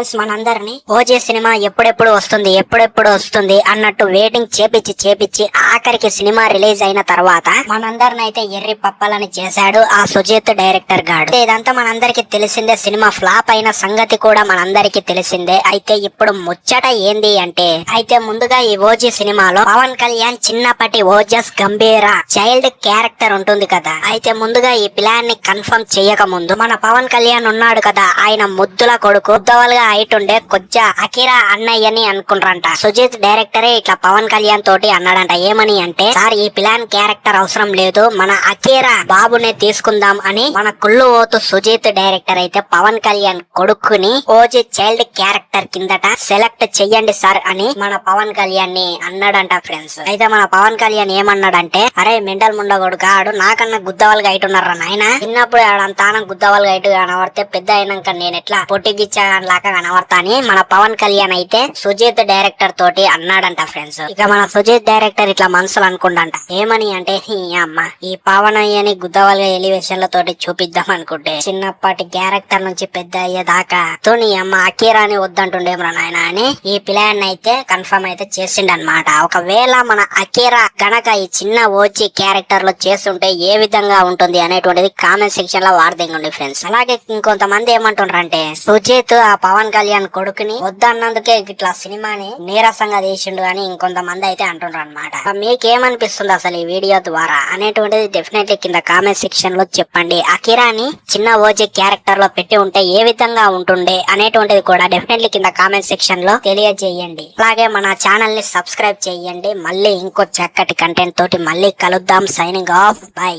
Friends మనందరినీ OJ cinema ఎప్పుడెప్పుడు వస్తుంది ఎప్పుడెప్పుడు వస్తుంది అన్నట్టు వెయిటింగ్ చేపిచ్చి చేపిచ్చి ఆఖరికి సినిమా రిలీజ్ అయిన తర్వాత మనందరిని అయితే ఎర్రి పప్పాలని చేశాడు ఆ సుజిత్ డైరెక్టర్ గాడు. ఇదంతా మనందరికి తెలిసిందే సినిమా ఫ్లాప్ అయిన సంగతి కూడా మనందరికి తెలిసిందే. అయితే ఇప్పుడు ముచ్చట ఏంది అంటే అయితే ముందుగా ఈ ఓజీ సినిమాలో పవన్ కళ్యాణ్ చిన్నప్పటి ఓజస్ గంభీర చైల్డ్ క్యారెక్టర్ ఉంటుంది కదా. అయితే ముందుగా ఈ ప్లాన్ని కన్ఫర్మ్ చేయక ముందు మన పవన్ కళ్యాణ్ ఉన్నాడు కదా ఆయన ముద్దుల కొడుకు. ఉద్దవలుగా హైట్ ఉండే కొజ్జా అకిరా అన్నయ్యని అనుకుంటారంట సుజిత్ డైరెక్టరే ఇట్లా పవన్ కళ్యాణ్ తోటి అన్నాడంట. ఏమని అంటే సార్ ఈ ప్లాన్ క్యారెక్టర్ అవసరం లేదు. మన అకీరా బాబునే తీసుకుందాం అని మన కుళ్ళు ఓతు సుజిత్ డైరెక్టర్ అయితే పవన్ కళ్యాణ్ కొడుకుని ఓజీ చైల్డ్ క్యారెక్టర్ కిందట సెలెక్ట్ చెయ్యండి సార్ అని మన పవన్ కళ్యాణ్ని అన్నాడంట ఫ్రెండ్స్. అయితే మన పవన్ కళ్యాణ్ ఏమన్నాడంటే అరే మెండల్ ముండ కొడుకు ఆడు నాకన్నా గుద్దవాళ్ళగా గైట్ ఉన్నారా నాయన? చిన్నప్పుడు ఆడంతానం గుద్దవాళ్ళగా గైట్ కనబడితే పెద్ద అయినాక నేను ఎట్లా పొట్టిగిచ్చా లాగా కనబడతా అని మన పవన్ కళ్యాణ్ అయితే సుజిత్ డైరెక్టర్ తోటి అన్నాడంట ఫ్రెండ్స్ ఇక మన సుజిత్ డైరెక్టర్ ఇట్లా మనసులు అనుకుండంట. ఏమని అంటే "ఈ అమ్మ ఈ పవన్ అయ్యని గుద్దవాళ్ళగా ఎలివేషన్ తోటి చూపిద్దాం అనుకుంటే చిన్నప్పటి క్యారెక్టర్ నుంచి పెద్ద అయ్యేదాకా తో నీ అమ్మ అకీరాని వద్దంటుండేమో నాయన అని ఈ ప్లాన్ అయితే కన్ఫర్మ్ అయితే చేసిండనమాట ఒకవేళ మన అకీరా గనక ఈ చిన్న ఓచి క్యారెక్టర్లో చేస్తుంటే ఏ విధంగా ఉంటుంది అనేటువంటిది కామెంట్ సెక్షన్లో ఉండే ఫ్రెండ్స్ అలాగే ఇంకొంతమంది ఏమంటుండ్రంటే సుజిత్ ఆ పవన్ కళ్యాణ్ కొడుకుని వద్దన్నందుకే ఇట్లా సినిమాని నీరసంగా తీసిండు అని ఇంకొంతమంది అయితే అంటుండ్రు అనమాట మీకేమనిపిస్తుంది అసలు ఈ వీడియో ద్వారా? అనేటువంటిది డెఫినెట్లీ కింద కామెంట్ సెక్షన్లో చెప్పండి. అకిరాని చిన్న ఓజీ క్యారెక్టర్లో పెట్టి ఉంటే ఏ విధంగా ఉంటుండే అనేటువంటిది కూడా డెఫినెట్లీ కింద కామెంట్ సెక్షన్లో తెలియజేయండి. అలాగే మన ఛానల్ని సబ్స్క్రైబ్ చేయండి. మళ్ళీ ఇంకో చక్కటి కంటెంట్ తోటి మళ్ళీ కలుద్దాం. Signing off by